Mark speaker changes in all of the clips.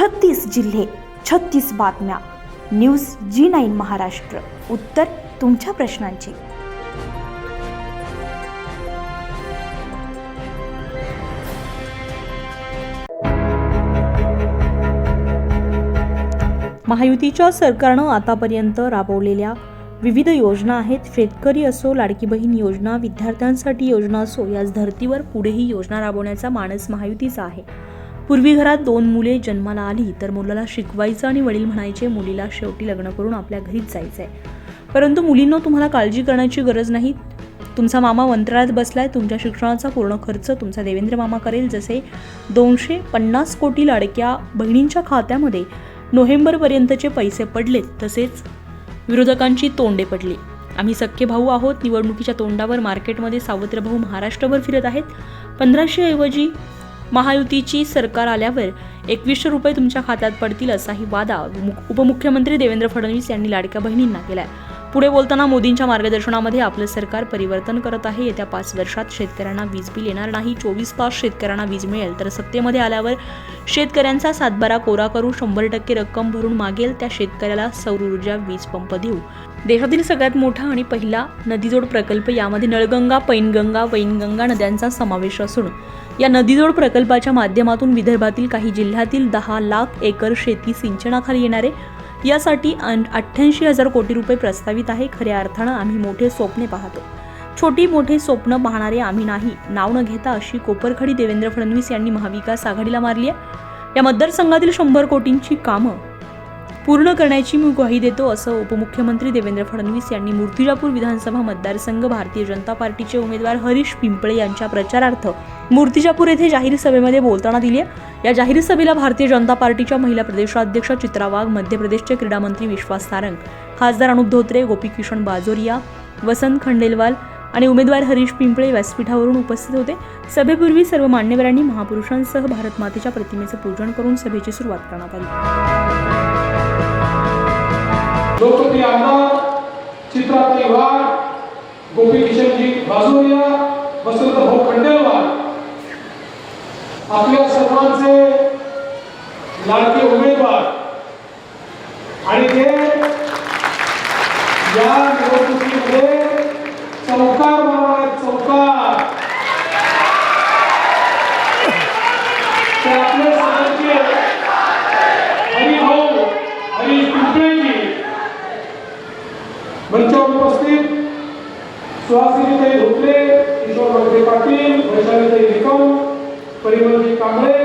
Speaker 1: छत्तीस जिल्हे छत्तीस बातम्या. News G nine Maharashtra. उत्तर तुमच्या प्रश्नांची. महायुतीच्या सरकारनं आतापर्यंत राबवलेल्या विविध योजना आहेत. शेतकरी असो लाडकी बहीण योजना विद्यार्थ्यांसाठी योजना असो याच धर्तीवर पुढेही योजना राबवण्याचा मानस महायुतीचा आहे. पूर्वी घरात दोन मुले जन्माला आली तर मुलाला शिकवायचं आणि वडील म्हणायचे मुलीला शेवटी लग्न करून आपल्या घरीच जायचंय. परंतु मुलींना तुम्हाला काळजी करण्याची गरज नाही. तुमचा मामा मंत्रालयात बसलाय तुमच्या शिक्षणाचा पूर्ण खर्च तुमचा देवेंद्र मामा करेल. जसे दोनशे पन्नास कोटी लाडक्या बहिणींच्या खात्यामध्ये नोव्हेंबरपर्यंतचे पैसे पडलेत तसेच विरोधकांची तोंडे पडली. आम्ही सख्खे भाऊ आहोत निवडणुकीच्या तोंडावर मार्केटमध्ये सावत्र भाऊ महाराष्ट्रभर फिरत आहेत. पंधराशे ऐवजी महायुतीची सरकार आल्यावर एकवीसशे रुपये तुमच्या खात्यात पडतील असाही वादा उपमुख्यमंत्री देवेंद्र फडणवीस यांनी लाडक्या बहिणींना केलाय. पुढे बोलताना मोदींच्या मार्गदर्शनामध्ये आपलं सरकार परिवर्तन करत आहे. येत्या पाच वर्षात शेतकऱ्यांना वीज बिल येणार नाही. चोवीस तास शेतकऱ्यांना वीज मिळेल. तर सत्तेमध्ये आल्यावर शेतकऱ्यांचा सातबारा कोरा करू शंभर टक्के रक्कम भरून मागेल. त्या शेतकऱ्याला सौर ऊर्जा वीज पंप देऊ. देशातील सगळ्यात मोठा आणि पहिला नदीजोड प्रकल्प यामध्ये नळगंगा पैनगंगा वैनगंगा नद्यांचा समावेश असून या नदीजोड प्रकल्पाच्या माध्यमातून विदर्भातील काही जिल्ह्यातील दहा लाख एकर शेती सिंचनाखाली येणारे यासाठी अठ्ठ्याऐंशी हजार कोटी रुपये प्रस्तावित आहे. खऱ्या अर्थानं आम्ही मोठे स्वप्ने पाहतो. छोटी मोठे स्वप्न पाहणारे आम्ही नाही. नाव न घेता अशी कोपरखडी देवेंद्र फडणवीस यांनी महाविकास आघाडीला मारली आहे. या मतदारसंघातील शंभर कोटींची कामं पूर्ण करण्याची मी ग्वाही देतो असं उपमुख्यमंत्री देवेंद्र फडणवीस यांनी मूर्तिजापूर विधानसभा मतदारसंघ भारतीय जनता पार्टीचे उमेदवार हरीश पिंपळे यांच्या प्रचारार्थ मूर्तिजापूर येथे जाहीर सभेमध्ये बोलताना दिली या जाहीर सभेला भारतीय जनता पार्टीच्या महिला प्रदेशाध्यक्ष चित्रा वाघ मध्य प्रदेशचे क्रीडा मंत्री विश्वास सारंग खासदार अनुप धोत्रे गोपीकिशन बाजोरिया वसंत खंडेलवाल आणि उमेदवार हरीश पिंपळे व्यासपीठावरून उपस्थित होते. सभेपूर्वी सर्व मान्यवरांनी महापुरुषांसह भारत मातेच्या प्रतिमेचं पूजन करून सभेची सुरुवात करण्यात आली.
Speaker 2: लोकप्रिय आमदार चित्राताई वाघ गोपी किशनजी बाजोरिया वसंत भाऊ खंडेलवाल आपल्या सर्वांचे लाडके उमेदवार. आणि ते या निवडणुकीमध्ये चौकार मारणार चौकार ते आपले सगळ्यांचे हरिभाऊ हरी पिंपळेजी मंचावर उपस्थित सुहासिनीताई धोत्रे किशोर मंत्री पाटील वैशालीताई निकम परिमलजी कांबळे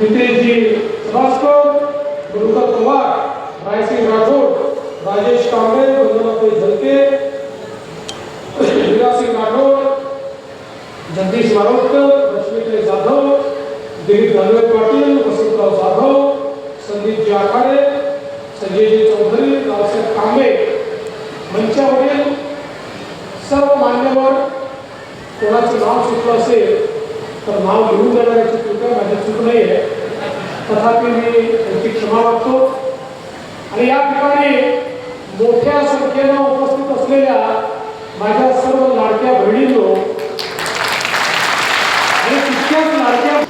Speaker 2: नितेशजी सभास्कर गुरुकर पवार रायसिंग राठोड राजेश कांबळे वंदनाताई झलके विलासिंग राठोड जगदीश मारोटकर रश्मीताई जाधव दिलीप धनवे पाटील वसंतराव जाधव संदीपजी आखाडे संजयजी चौधरी रावसाहेब कांबे मंचावरील सर्व मान्यवर कोणाचं नाव चुकलं असेल तर नाव घेऊन देणाऱ्याची कृपया आहे माझी चूक नाही आहे. तथापि मी त्यांची क्षमा वाटतो आणि या ठिकाणी मोठ्या संख्येनं उपस्थित असलेल्या माझ्या सर्व लाडक्या बहिणींनो आणि तितक्याच लाडक्या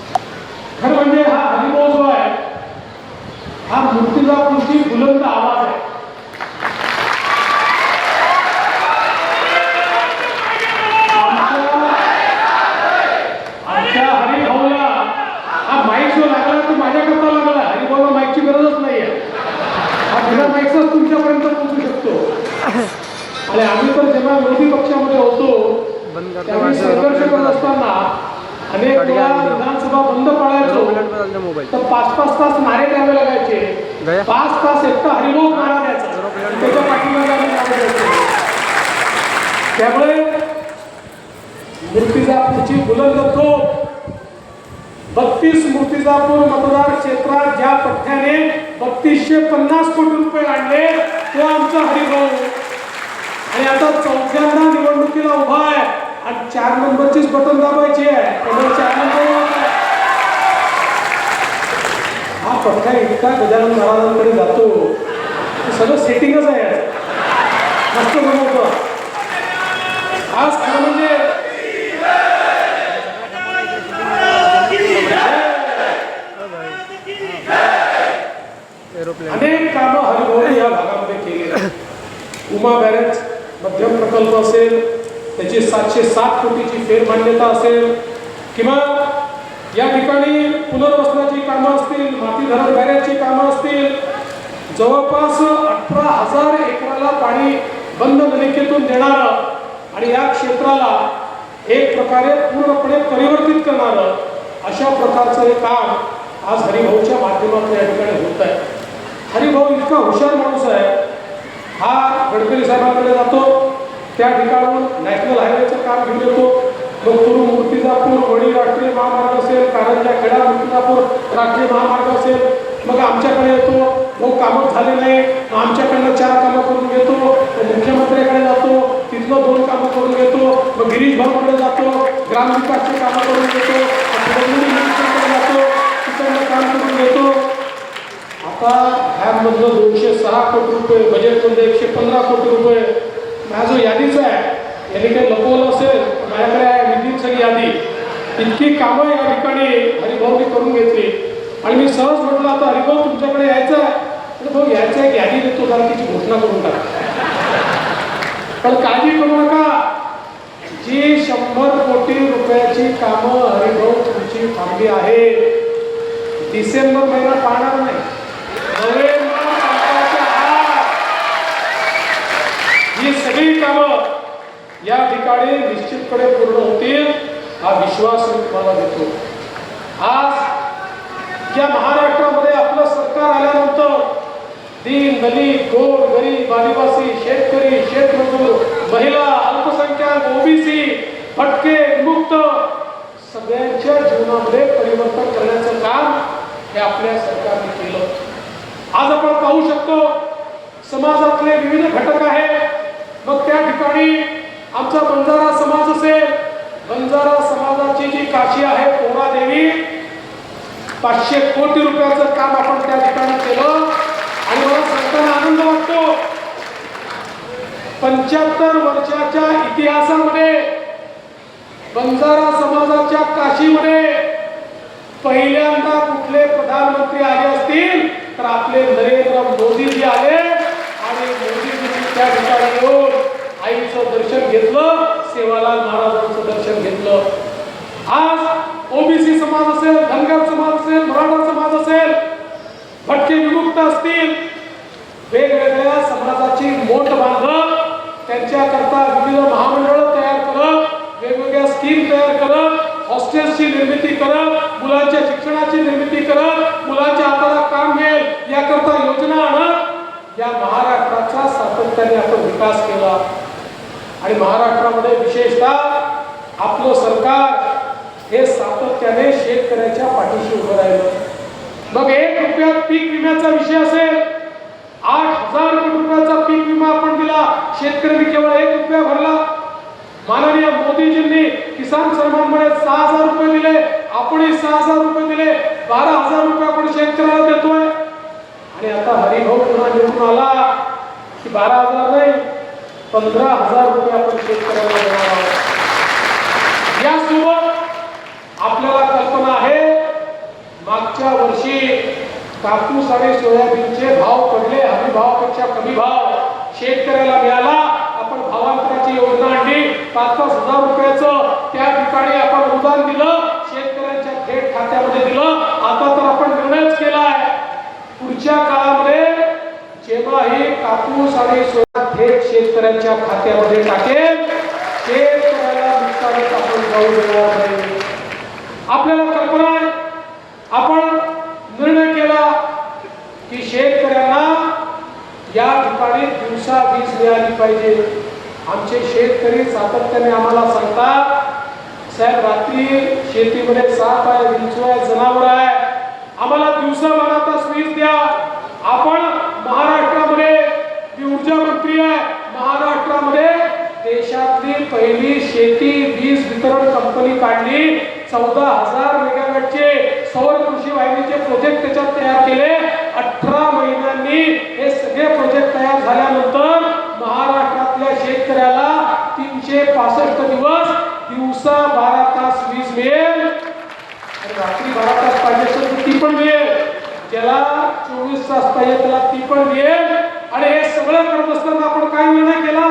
Speaker 2: खरं म्हणजे हा हरिभाऊ आहे हा मूर्तिजापूरची बुलंद आवाज आहे आमच्या- आमच्या हरिभाऊला हा माईक जो लागला तो माझ्याकरता लागला हरिभाऊला माईकची गरजच नाही आहे हा बिना माईकचाच तुमच्यापर्यंत पोहोचू शकतो आणि आम्ही तर जेव्हा विरोधी पक्षामध्ये होतो
Speaker 3: बंद करते
Speaker 2: त्यावेळी
Speaker 3: माझं
Speaker 2: संघर्ष करत
Speaker 3: रोखलं
Speaker 2: असताना अनेक वेळा विधानसभा बंद पाडायचो
Speaker 3: रोखलं बदलते मोबाईल
Speaker 2: तर पाच पाच तास नारे द्यावे लागायचे
Speaker 3: गया?
Speaker 2: पाच तास एकटा हरिभाऊ नारा द्यायचा त्याच्या पाठीमागे आम्ही नारे द्यायचो. त्यामुळे मूर्तिजापूरची बुलंद तोफ बत्तीस मूर्तिजापूर मतदार क्षेत्रात ज्या पठ्ठ्याने बत्तीसशे पन्नास कोटी रुपये आणले तो आमचा हरिभाऊ. आणि आता चौथ्यांदा निवडणुकीला उभा आहे आणि चार नंबरचीच बटन दाबायची आहे. चार नंबर हा पठ्ठा इतका गजानन महाराजांकडे जातो. सगळं सेटिंगच आहे. मस्त बनवतो. आज खरं म्हणजे अनेक कामं हरिभाऊने या भागामध्ये केली आहेत. उमा बॅरेज मध्यम प्रकल्प असेल त्याची सातशे सात कोटीची फेरमान्यता असेल किंवा या ठिकाणी पुनर्वसनाची कामं असतील माती धरण बॅरेजची कामं असतील जवळपास अठरा हजार एकराला पाणी बंद नलिकेतून देणारं आणि या क्षेत्राला एक प्रकारे पूर्णपणे परिवर्तित करणारं अशा प्रकारचं हे काम आज हरिभाऊच्या माध्यमातून या ठिकाणी होत आहे. हरिभाऊ इतका हुशार माणूस आहे. हा गडकरी साहेबांकडे जातो. त्या ठिकाणून नॅशनल हायवेचं काम घेऊन येतो. मग कुरू मूर्तिजापूर वडी राष्ट्रीय महामार्ग असेल कारंजा खेडा मूर्तिजापूर राष्ट्रीय महामार्ग असेल. मग आमच्याकडे येतो. मग कामं झाले नाही. मग आमच्याकडनं चार कामं करून घेतो. मग मुख्यमंत्र्याकडे जातो. तिथलं दोन कामं करून घेतो. मग गिरीश भाऊकडे जातो. ग्रामविकासची कामं करून घेतो. जातो. तिकडनं काम करून घेतो. आता ह्यामधलं दोनशे सहा कोटी रुपये बजेटमधलं एकशे पंधरा कोटी रुपये. माझा जो यादीचा आहे याने काही लपवलं असेल तर माझ्याकडे आहे निधीची सगळी यादी. इतकी कामं या ठिकाणी हरिभाऊनी करून घेतली. आणि मी सहज म्हटलं आता हरिभाऊ तुमच्याकडे यायचं आहे. तर भाऊ यायचं एक यादी देतो जरा तिची घोषणा करून टाका. पण काळजी करू नका. जी शंभर कोटी रुपयाची कामं हरिभाऊ तुमची थांबली आहे डिसेंबर महिना पाहणार नाही. ही सगळी कामं या ठिकाणी निश्चितपणे पूर्ण होतील हा विश्वास मी तुम्हाला देतो. आज या महाराष्ट्रामध्ये आपलं सरकार आल्यानंतर दीन दलित गोर गरीब आदिवासी शेतकरी शेतमजूर महिला अल्पसंख्याक ओबीसी फटके मुक्त सगळ्यांच्या जीवनामध्ये परिवर्तन करण्याचं काम हे आपल्या सरकारने केलं. आज आपण पाहू शकतो समाजातले विविध घटक आहेत. मग त्या ठिकाणी आमचा बंजारा समाज असेल. बंजारा समाजाची जी काशी आहे पोहरादेवी पाचशे कोटी रुपयाचं काम आपण त्या ठिकाणी केलं. आणि मला सांगताना आनंद वाटतो पंच्याहत्तर वर्षाच्या इतिहासामध्ये बंजारा समाजाच्या काशीमध्ये पहिल्यांदा कुठले प्रधानमंत्री आले असतील? तर आपले नरेंद्र मोदीजी आले आणि मोदीजींनी त्या ठिकाणी येऊन आईचं दर्शन घेतलं सेवालाल महाराजांचं दर्शन घेतलं. आज ओबीसी समाज असेल धनगर समाज असेल मराठा समाज असेल भटके विमुक्त असतील वेगवेगळ्या समाजाची मोठ बांधत त्यांच्याकरता विविध महामंडळ तयार करत वेगवेगळ्या स्कीम तयार करत हॉस्टेलची निर्मिती करत मुलांच्या शिक्षणाची निर्मिती करत मुलांच्या हाताला काम करता योजना आणत या महाराष्ट्राचा सातत्याने आपण विकास केला. आणि महाराष्ट्रामध्ये विशेषतः आपलं सरकार हे सातत्याने शेतकऱ्याच्या पाठीशी उभं राहिलं. मग एक रुपयात पीक विम्याचा विषय असेल. आठ हजार कोटी रुपयाचा पीक विमा आपण दिला. शेतकऱ्यांनी केवळ एक रुपया भरला. माननीय मोदीजींनी किसान सन्मानमध्ये सहा हजार रुपये दिले. आपणही सहा हजार रुपये दिले. बारा हजार रुपये आपण शेतकऱ्याला देतोय. आणि आता हरिभाऊ पुन्हा निवडून आला की बारा हजार नाही पंधरा हजार रुपये आपण शेतकऱ्यांना देणार आहोत. यासोबत आपल्याला कल्पना आहे मागच्या वर्षी कापूस आणि सोयाबीनचे भाव पडले हमी भावापेक्षा कमी भाव शेतकऱ्याला मिळाला. आपण भावांतराची योजना आणली पाच पाच हजार रुपयाचं त्या ठिकाणी आपण अनुदान दिलं शेतकऱ्यांच्या थेट खात्यामध्ये दिलं. आता तर आपण निर्णयच केलाय. पुढच्या काळामध्ये जेव्हा हे कापूस आणि सोया थेट शेतकऱ्यांच्या खात्यामध्ये टाकेल शेतकऱ्याला नुकसानीत आपण जाऊ देणार नाही. आपल्याला कल्पना आहे आपण निर्णय केला की शेतकऱ्यांना या ठिकाणी दिवसा वीज मिळाली पाहिजे. आमचे शेतकरी सातत्याने आम्हाला सांगतात साहेब रात्री शेतीमध्ये साप आहे विंचू आहे जनावर आहे. आम्हाला दिवसा बारा तास वीज द्या. आपण महाराष्ट्रामध्ये ती ऊर्जा मंत्री आहे महाराष्ट्रामध्ये देशातली पहिली शेती वीज वितरण कंपनी काढली. चौदा हजार मेगावॅटचे सौर कृषी वाहिनीचे प्रोजेक्ट त्याच्यात तयार केले. अठरा महिन्यांनी हे सगळे प्रोजेक्ट तयार झाल्यानंतर महाराष्ट्रातल्या शेतकऱ्याला तीनशे पासष्ट दिवस दिवसा बारा तास वीज मिळेल. रात्री बारा तास पाहिजे तर ती पण चोवीस तास पाहिजे त्याला ती पण येईल आणि हे सगळं करत असताना आपण काय निर्णय केला?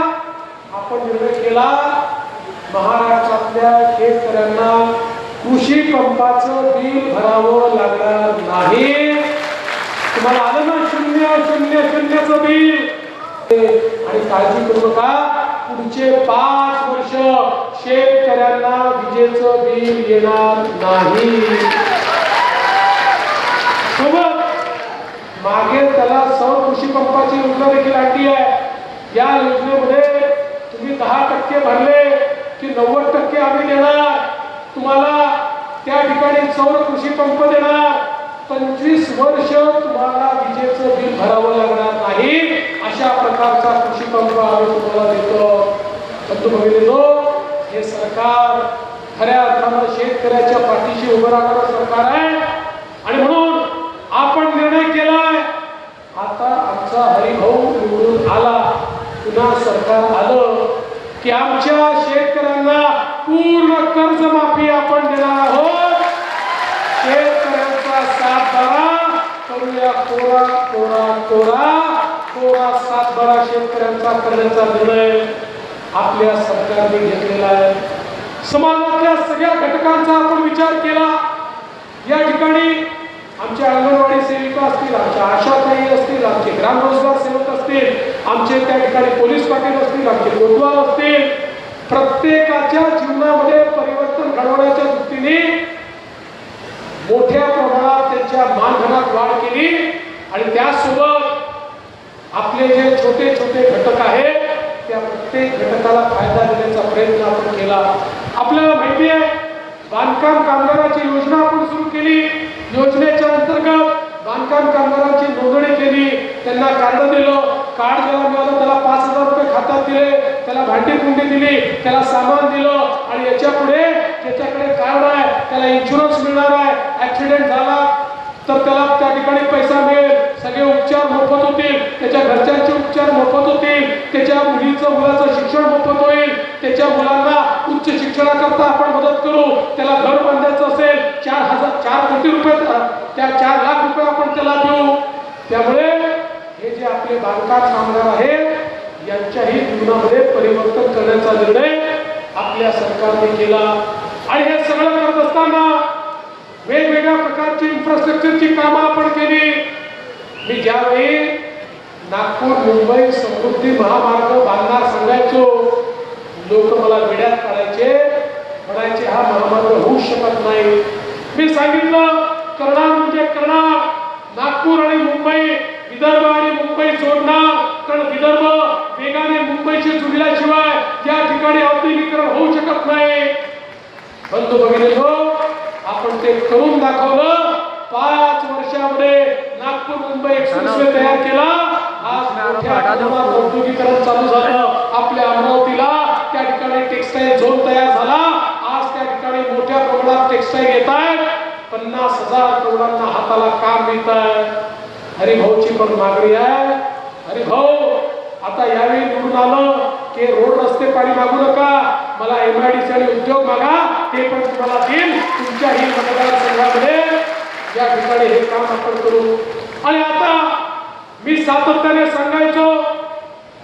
Speaker 2: आपण निर्णय केला महाराष्ट्रातल्या शेतकऱ्यांना कृषी पंपाचं बिल भरावं लागणार नाही. तुम्हाला आलं ना? शून्य शून्य शून्यचं बिल. आणि काळजी करू नका. पुढचे पाच वर्ष शेतकऱ्यांना विजेचं बिल येणार नाही. सोबत मागे त्याला सौर कृषी पंपाची योजना देखील आणली आहे. या योजनेमध्ये तुम्ही दहा टक्के भरले की नव्वद टक्के आम्ही देणार. तुम्हाला त्या ठिकाणी सौर कृषी पंप देणार. पंचवीस वर्ष तुम्हाला विजेचं बिल भरावं लागणार नाही. अशा प्रकारचा कृषी पंप आम्ही तुम्हाला देतो. बंधू देतो हे सरकार खऱ्या अर्थानं शेतकऱ्याच्या पाठीशी उभं राहणारं सरकार आहे. आणि म्हणून आपण निर्णय केलाय. आता आमचा हरिभाऊ निवडून आला. पुन्हा सरकार आलं की आमच्या शेतकऱ्यांना पूर्ण कर्जमाफी आपण देणार आहोत. शेतकऱ्यांचा सातबारा करूया कोरा कोरा कोरा. कोरा सातबारा शेतकऱ्यांचा करण्याचा निर्णय आपल्या सरकारने घेतलेला आहे. समाजातल्या सगळ्या घटकांचा आपण विचार केला. या ठिकाणी आमच्या अंगणवाडी सेविका असतील आमच्या आशाताई असतील आमचे ग्राम रोजगार सेवक असतील आमचे त्या ठिकाणी पोलीस पाटील असतील आमचे कोतवाल असतील प्रत्येकाच्या जीवनामध्ये परिवर्तन घडवण्याच्या दृष्टीने मोठ्या प्रमाणात त्यांच्या मानधनात वाढ केली आणि त्यासोबत आपले जे छोटे छोटे घटक आहेत त्या प्रत्येक घटकाला फायदा देण्याचा प्रयत्न आपण केला. आपल्याला माहिती आहे बांधकाम कामगाराची योजना आपण सुरू केली. योजनेच्या अंतर्गत बांधकाम कामगारांची नोंदणी केली. त्यांना कार्ड दिलं. कार्ड जेव्हा मिळालं त्याला पाच हजार रुपये खात्यात दिले. त्याला भांडी कुंडी दिली. त्याला सामान दिलं. आणि याच्यापुढे ज्याच्याकडे कार्ड आहे त्याला इन्शुरन्स मिळणार आहे. ऍक्सिडेंट झाला तर त्याला त्या ठिकाणी पैसा मिळेल. सगळे उपचार मोफत होतील. त्याच्या घरच्यांचे उपचार मोफत होतील. त्याच्या मुलीचं मुलाचं शिक्षण मोफत होईल. त्याच्या मुलांना उच्च शिक्षणाकरता आपण मदत करू. त्याला घर बांधायचं असेल चार हजार चार कोटी रुपये त्या चार लाख रुपये आपण त्याला देऊ. त्यामुळे हे जे आपले बांधकाम कामगार आहेत यांच्याही जीवनामध्ये परिवर्तन करण्याचा निर्णय आपल्या सरकारने केला. आणि हे सगळं करत असताना वेगवेगळ्या प्रकारची इन्फ्रास्ट्रक्चरची कामं आपण केली. मी ज्यावेळी नागपूर मुंबई समृद्धी महामार्ग बांधणार सांगायचो लोक मला वेड्यात काढायचे म्हणायचे हा महामार्ग होऊ शकत नाही. मी सांगितलं करणार म्हणजे करणार. नागपूर आणि मुंबई विदर्भ आणि मुंबई जोडणार. कारण विदर्भ वेगाने मुंबईशी जुडल्याशिवाय या ठिकाणी औद्योगिकरण होऊ शकत नाही. बंधू भगिनी आपण ते करून दाखवलं. पाच वर्षामध्ये नागपूर मुंबई एक्सप्रेसवे तयार केला. आज मोठ्या औद्योगिकरण चालू झालं. टेक्सटाईल झोन तयार झाला. आज त्या ठिकाणी मोठ्या प्रमाणात टेक्सटाईल येत आहेत. पन्नास हजार करोडांना हाताला काम मिळत आहे हरिभाऊची पण मागणी आहे. हरिभाऊ आता यावेळी निवडून आलं की रोड रस्ते पाणी मागू नका. मला एमआयडीसी आणि उद्योग मागा. ते पण तुम्हाला देईल तुमच्याही मतदारसंघामध्ये. या ठिकाणी हे काम आपण करू. आणि आता मी सातत्याने सांगायचो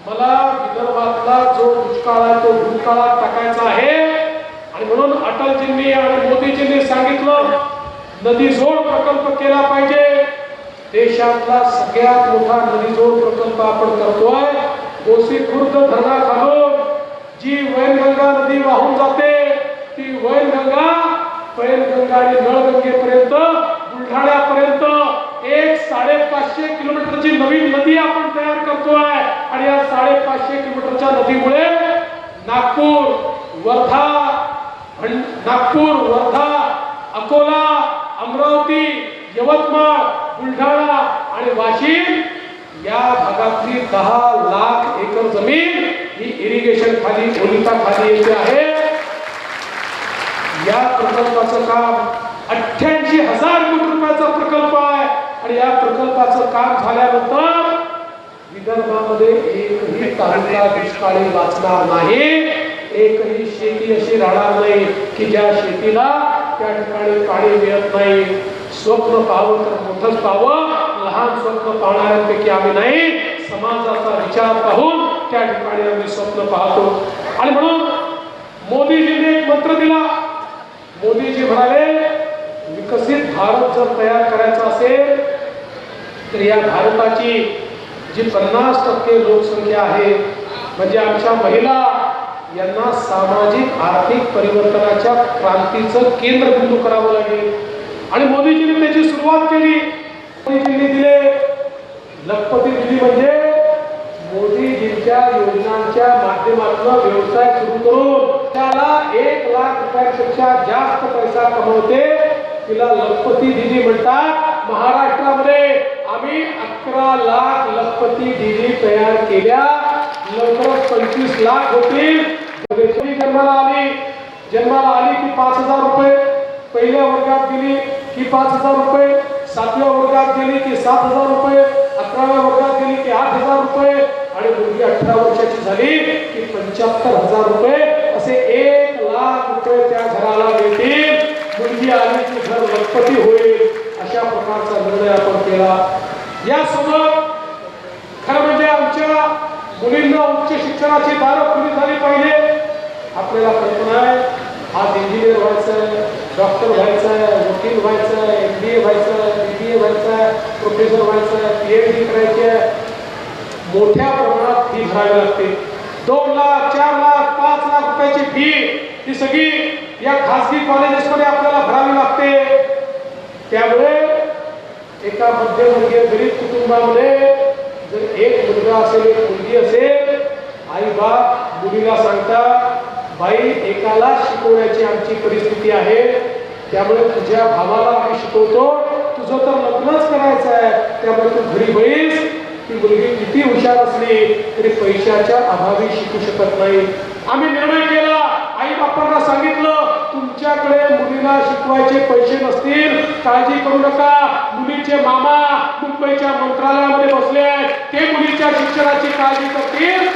Speaker 2: मला विदर्भातला जो दुष्काळ आहे तो भूतकाळात टाकायचा आहे. आणि म्हणून अटलजींनी आणि मोदीजींनी सांगितलं नदी जोड प्रकल्प केला पाहिजे. देशातला सगळ्यात मोठा नदी जोड प्रकल्प आपण करतोय. कोसी खुर्द धरणाखालून जी वैनगंगा नदी वाहून जाते ती वैनगंगा पैनगंगा आणि नळगंगेपर्यंत बुलढाण्यापर्यंत एक साडेपाचशे किलोमीटरची नवीन नदी आपण तयार करतोय. आणि या साडेपाचशे किलोमीटरच्या नदीमुळे नागपूर वर्धा नागपूर वर्धा अकोला अमरावती यवतमाळ बुलढाणा आणि वाशिम या भागातली दहा लाख एकर जमीन ही इरिगेशन खाली ओलिता खाली येते आहे. या प्रकल्पाचं काम अठ्ठ्याऐंशी हजार कोटी रुपयाचा प्रकल्प आहे. आणि या प्रकल्पाचं काम झाल्यानंतर विदर्भामध्ये एकही तालुका दुष्काळी वाचणार नाही. एकही शेती अशी राहणार नाही की ज्या शेतीला त्या ठिकाणी पाणी मिळत नाही. स्वप्न पाहावं तर मोठंच पाहावं. लहान स्वप्न पाहणाऱ्यांपैकी आम्ही नाही. समाजाचा विचार पाहून त्या ठिकाणी आम्ही स्वप्न पाहतो. आणि म्हणून मोदीजीने एक मंत्र दिला. मोदीजी म्हणाले विकसित भारत जर तयार करायचा असेल तर या भारताची जी पन्नास टक्के लोकसंख्या आहे म्हणजे आमच्या महिला यांना सामाजिक आर्थिक परिवर्तनाच्या क्रांतीचं केंद्रबिंदू करावं लागेल. आणि मोदीजींनी त्याची सुरुवात केली. मोदीजींनी दिले. लखपती दिली म्हणजे मोदीजींच्या योजनांच्या माध्यमातून व्यवसाय सुरू करून त्याला एक लाख रुपयापेक्षा जास्त पैसा कमवते. तिला लखपती दिदी म्हणतात महाराष्ट्रामध्ये. आम्ही अकरा लाख लखपती दिदी तयार केल्या. लवकरच पंचवीस लाख होतील. जन्माला आली. जन्माला आली की पाच हजार रुपये. पहिल्या वर्गात गेली की पाच हजार रुपये. सातव्या वर्गात गेली की सात हजार रुपये. अकराव्या वर्गात गेली की आठ हजार रुपये. आणि मुलगी अठरा वर्षाची झाली की पंच्याहत्तर हजार रुपये. असे एक लाख रुपये त्या घराला मिळतील. मुलगी आली की घर लखपती होईल. अशा प्रकारचा निर्णय आपण केला. यासोबत खरं म्हणजे आमच्या मुलींना उच्च शिक्षणाची दारं खुली झाली पाहिजे आपल्याला कल्पना आहे. आज इंजिनियर व्हायचं डॉक्टर व्हायचं वकील व्हायचं एम बी ए व्हायचं बी बी ए व्हायचं प्रोफेसर व्हायचं आहे पी एच डी करायची आहे. मोठ्या प्रमाणात फी भरावी लागते. दोन लाख चार लाख पाच लाख रुपयाची फी ही सगळी या खासगी कॉलेजेसमध्ये आपल्याला भरावी लागते. त्यामुळे एका मध्यमवर्गीय गरीब कुटुंबामध्ये जर एक मुलगा असेल एक मुलगी असेल आई बाप मुलीला सांगतात बाई एकाला शिकवण्याची आमची परिस्थिती आहे त्यामुळे तुझ्या भावाला आम्ही शिकवतो तुझं तर लग्नच करायचं आहे त्यामुळे तू घरी बळीस ती मुलगी किती हुशार असली तरी पैशाच्या अभावी शिकू शकत नाही. आम्ही निर्णय केला आई बापांना सांगितलं तुमच्याकडे मुलीला शिकवायचे पैसे नसतील काळजी करू नका. मुलीचे मामा मुंबईच्या मंत्रालयामध्ये बसले आहेत. ते मुलीच्या शिक्षणाची काळजी करतील.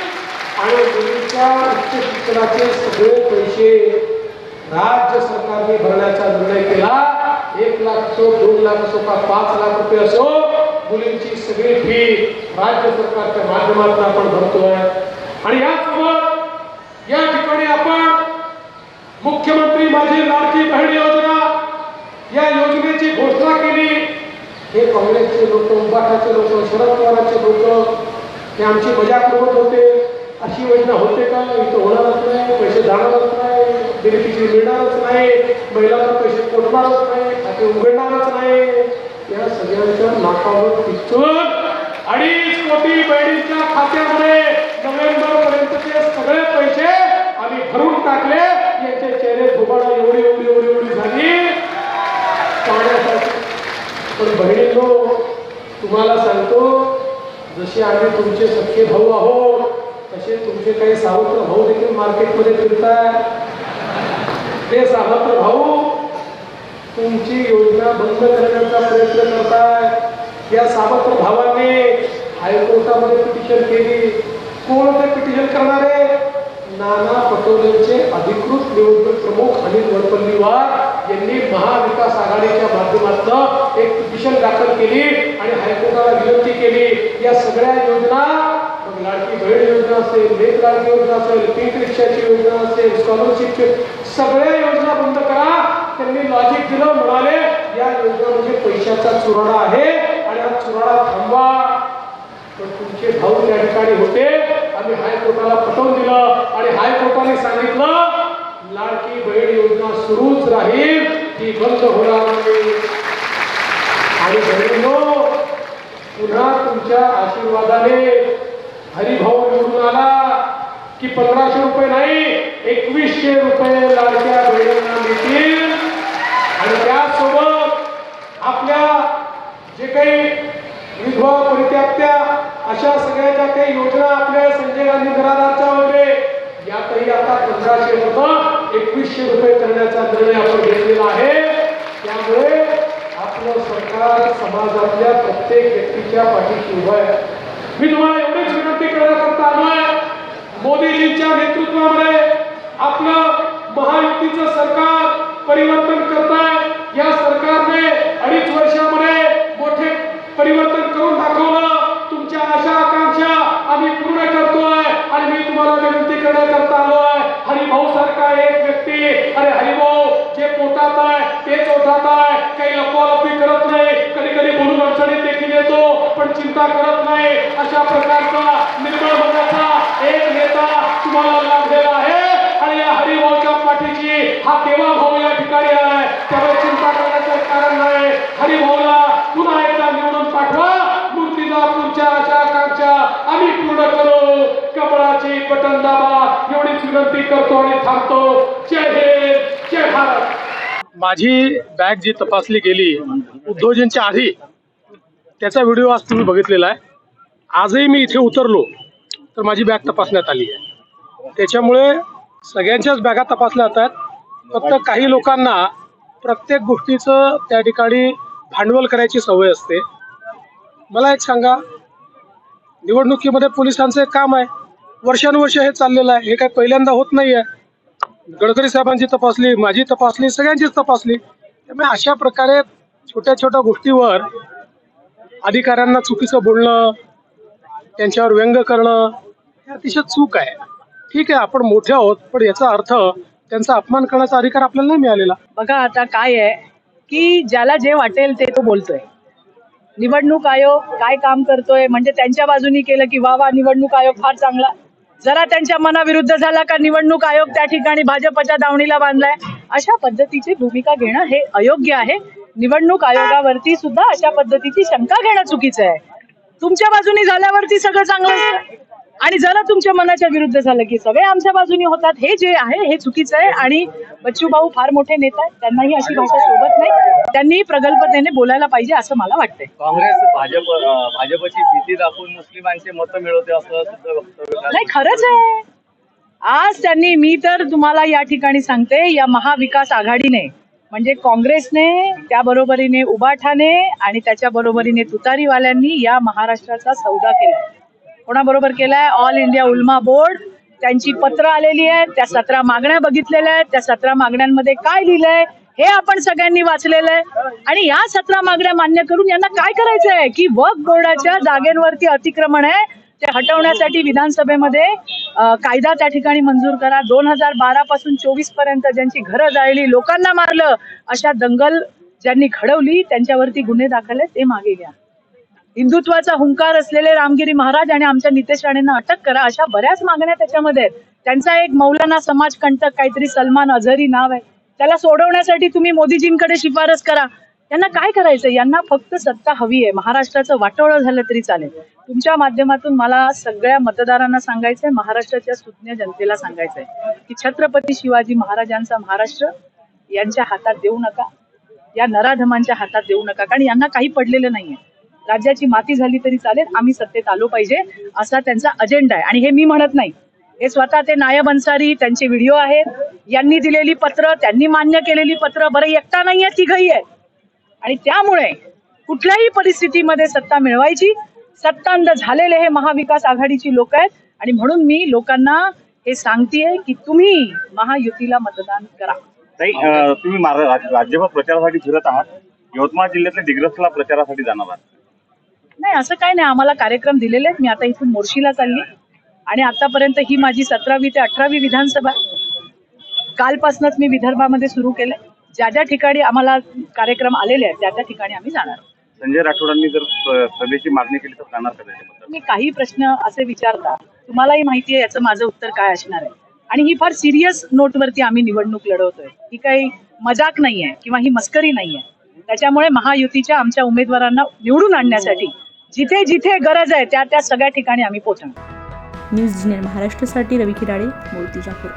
Speaker 2: आणि मुलीच्या उच्च शिक्षणाचे सगळे पैसे राज्य सरकारने भरण्याचा निर्णय केला. एक लाख असो दोन लाख असो का पाच लाख रुपये असो मुलींची सगळी फी राज्य सरकारच्या माध्यमातून आपण भरतोय. आणि यासोबत या ठिकाणी आपण मुख्यमंत्री माझी लाडकी बहीण योजना. या योजनेची घोषणा केली. हे काँग्रेसचे लोक उबाठाचे लोक शरद पवारांचे लोक हे आमची मजाक उडवत होते. अशी योजना होते का? इथं होणारच नाही पैसे जाणारच नाही बेनिफिशरी मिळणारच नाही महिलांना पैसे पोटणारच नाही खाते उघडणारच नाही. या सगळ्यांच्या नाकावर टिचून अडीच कोटी बहिणींच्या खात्यामध्ये नोव्हेंबर पर्यंतचे सगळे पैसे भरून टाकले. याचे चेहरे धुबाडा एवढी एवढी एवढी एवढी झाली. पाण्यासाठी. पण बहिणींनो तुम्हाला सांगतो जसे आम्ही तुमचे सख्खे भाऊ आहोत तसे तुमचे काही सावत्र भाऊ देखील मार्केटमध्ये फिरताय. ते सावत्र भाऊ तुमची योजना बंद करण्याचा प्रयत्न करताय. या सावत्र भावांनी हायकोर्टामध्ये पिटिशन केली. कोण ते पिटिशन करणारे नाना पटोलेंचे अधिकृत निवडणूक प्रमुख अनिल वडपल्लीवार यांनी महाविकास आघाडीच्या माध्यमातून एक पिटिशन दाखल केली आणि हायकोर्टाला विनंती केली या सगळ्या योजना मग लाडकी बहीण योजना असेल लेख लाडकी योजना असेल पीक रिक्षाची योजना असेल स्कॉलरशिपची सगळ्या योजना बंद करा. त्यांनी लॉजिक दिलं म्हणाले या योजना म्हणजे पैशाचा चुराडा आहे आणि हा चुराडा थांबवा. पण तुमचे भाऊ त्या ठिकाणी होते. आम्ही हायकोर्टाला पटवून दिलं आणि हायकोर्टाने सांगितलं लाडकी बहीण योजना सुरूच राहील ती बंद होणार नाही. आणि बहिणीनो पुन्हा तुमच्या आशीर्वादाने हरिभाऊ निवडून आला की पंधराशे रुपये नाही एकवीसशे रुपये लाडक्या बहिणींना मिळतील. आणि त्यासोबत आपल्या जे काही विधवा परित्यागत्या अशा सगळ्या ज्या काही योजना आपल्या संजय गांधी घरादारच्या वगैरे यातही आता पंधराशे मधून एकवीसशे रुपये करण्याचा निर्णय आपण घेतलेला आहे. त्यामुळे आपलं सरकार समाजातल्या प्रत्येक व्यक्तीच्या पाठीशी उभं आहे. मी तुम्हाला एवढीच विनंती करण्याकरता आलोय मोदीजींच्या नेतृत्वामध्ये आपलं महायुतीचं सरकार परिवर्तन करत आहे या सरकारने अडीच वर्षामध्ये मोठे परिवर्तन करून पण करत नाही. अशा प्रकारचा निर्मळ मनाचा एक नेता तुम्हाला लाभलेला आहे. आणि या हरिभाऊच्या पाठीची हा देवा भाऊ या ठिकाणी आहे त्यामुळे चिंता करण्याचं कारण नाही. हरिभाऊला पुन्हा एकदा निवडून पाठवा. मूर्तिजापूरच्या अशा आकांक्षा आम्ही पूर्ण करू. कमळाची बटन दाबा एवढीच विनंती करतो आणि थांबतो. जय हिंद जय भारत. माझी बॅग जी तपासली गेली उद्योजनच्या आधी त्याचा व्हिडिओ आज तुम्ही बघितलेला आहे. आजही मी इथे उतरलो तर माझी बॅग तपासण्यात आली आहे. त्याच्यामुळे सगळ्यांच्याच बॅगा तपासल्या जातात फक्त काही लोकांना प्रत्येक गोष्टीचं त्या ठिकाणी भांडवल करायची सवय असते. मला एक सांगा निवडणुकीमध्ये पोलिसांचं एक काम आहे. वर्षानुवर्ष हे चाललेलं आहे. हे काय पहिल्यांदा होत नाही आहे गडकरी साहेबांची तपासली माझी तपासली सगळ्यांचीच तपासली. त्यामुळे अशा प्रकारे छोट्या छोट्या गोष्टीवर अधिकाऱ्यांना चुकीचं बोलणं त्यांच्यावर व्यंग करणं हे अतिशय चूक आहे. ठीक आहे आपण मोठे आहोत पण याचा अर्थ त्यांचा अपमान करण्याचा अधिकार आपल्याला नाही मिळालेला.
Speaker 3: बघा आता काय आहे की ज्याला जे वाटेल ते तो बोलतोय. निवडणूक आयोग काय काम करतोय म्हणजे त्यांच्या बाजूनी केलं की वा वा निवडणूक आयोग फार चांगला. जरा त्यांच्या मनाविरुद्ध झाला का निवडणूक आयोग त्या ठिकाणी भाजपच्या दावणीला बांधलाय? अशा पद्धतीची भूमिका घेणं हे अयोग्य आहे. निवडणूक आयोगावरती सुद्धा अशा पद्धतीची शंका घेणं चुकीचं आहे. तुमच्या बाजूनी झाल्यावरती सगळं चांगलं आणि जरा तुमच्या मनाच्या विरुद्ध झालं की सगळे आमच्या बाजूनी होतात हे जे आहे हे चुकीचं आहे. आणि बच्चू भाऊ फार मोठे नेता आहेत त्यांनाही अशी भाषा शोभत नाही. त्यांनी प्रगल्भतेने बोलायला पाहिजे असं मला वाटतंय.
Speaker 4: काँग्रेस भाजप भाजपची भीती दाखवून मुस्लिमांचे मतं मिळवते असं सुद्धा.
Speaker 3: नाही खरंच आहे. आज त्यांनी मी तर तुम्हाला या ठिकाणी सांगते या महाविकास आघाडीने म्हणजे काँग्रेसने त्या बरोबरीने उबाठाने आणि त्याच्या बरोबरीने तुतारीवाल्यांनी या महाराष्ट्राचा सौदा केला. कोणाबरोबर केलाय? All India Ulama board. त्यांची पत्र आलेली आहेत त्या सतरा मागण्या बघितलेल्या आहेत त्या सतरा मागण्यांमध्ये काय लिहिलंय हे आपण सगळ्यांनी वाचलेलं आहे. आणि या सतरा मागण्या मान्य करून यांना काय करायचं आहे की वक बोर्डाच्या जागेंवरती अतिक्रमण आहे. ते हटवण्यासाठी विधानसभेमध्ये कायदा त्या ठिकाणी मंजूर करा. दोन हजार बारा पासून चोवीसपर्यंत ज्यांची घरं जाळली लोकांना मारलं अशा दंगल ज्यांनी घडवली त्यांच्यावरती गुन्हे दाखल आहेत ते मागे घ्या. हिंदुत्वाचा हुंकार असलेले रामगिरी महाराज आणि आमच्या नितेश राणेंना अटक करा अशा बऱ्याच मागण्या त्याच्यामध्ये आहेत. त्यांचा एक मौलाना समाज कंटक काहीतरी सलमान अझरी नाव आहे. त्याला सोडवण्यासाठी तुम्ही मोदीजींकडे शिफारस करा. त्यांना काय करायचं? यांना फक्त सत्ता हवी आहे. महाराष्ट्राचं वाटोळं झालं तरी चालेल. तुमच्या माध्यमातून मला सगळ्या मतदारांना सांगायचंय महाराष्ट्राच्या सुज्ञ जनतेला सांगायचंय की छत्रपती शिवाजी महाराजांचा महाराष्ट्र यांच्या हातात देऊ नका. या नराधमांच्या हातात देऊ नका. कारण यांना काही पडलेलं नाहीये. राज्याची माती झाली तरी चालेल. आम्ही सत्तेत आलो पाहिजे. असा त्यांचा अजेंडा आहे. आणि हे मी म्हणत नाही. हे स्वतः ते नायब अन्सारी त्यांचे व्हिडिओ आहेत. यांनी दिलेली पत्र त्यांनी मान्य केलेली पत्र. बरं एकटा नाहीये तिघही आहे आणि त्यामुळे कुठल्याही परिस्थितीमध्ये सत्ता मिळवायची सत्तांध झालेले हे महाविकास आघाडीची लोक आहेत आणि म्हणून मी लोकांना हे सांगतेय की तुम्ही महायुतीला मतदान करा.
Speaker 4: तुम्ही राज्यभर प्रचारासाठी फिरत आहात. यवतमाळ जिल्ह्यातल्या दिग्रसला प्रचारासाठी जाणार आहात.
Speaker 3: नाही असं काय नाही. आम्हाला कार्यक्रम दिलेले आहेत. मी आता इथून मोर्शीला चालली. आणि आतापर्यंत ही माझी सतरावी ते अठरावी विधानसभा. कालपासूनच मी विदर्भामध्ये सुरू केलंय. ज्या ज्या ठिकाणी आम्हाला कार्यक्रम आलेले आहेत त्या त्या ठिकाणी आम्ही जाणार आहोत.
Speaker 4: संजय राठोडांनी जर सभेची मागणी केली तर जाणार का त्याच्याबद्दल?
Speaker 3: तुम्ही काही प्रश्न असे विचारता तुम्हालाही माहिती आहे याचं माझं उत्तर काय असणार आहे. आणि ही फार सिरियस नोटवरती आम्ही निवडणूक लढवतोय. ही काही मजाक नाहीये किंवा ही मस्करी नाहीये. त्याच्यामुळे महायुतीच्या आमच्या उमेदवारांना निवडून आणण्यासाठी जिथे जिथे गरज आहे त्या त्या सगळ्या ठिकाणी आम्ही पोहोचणार.
Speaker 1: न्यूज महाराष्ट्रासाठी रवी खिराडे मूर्तिजापूर.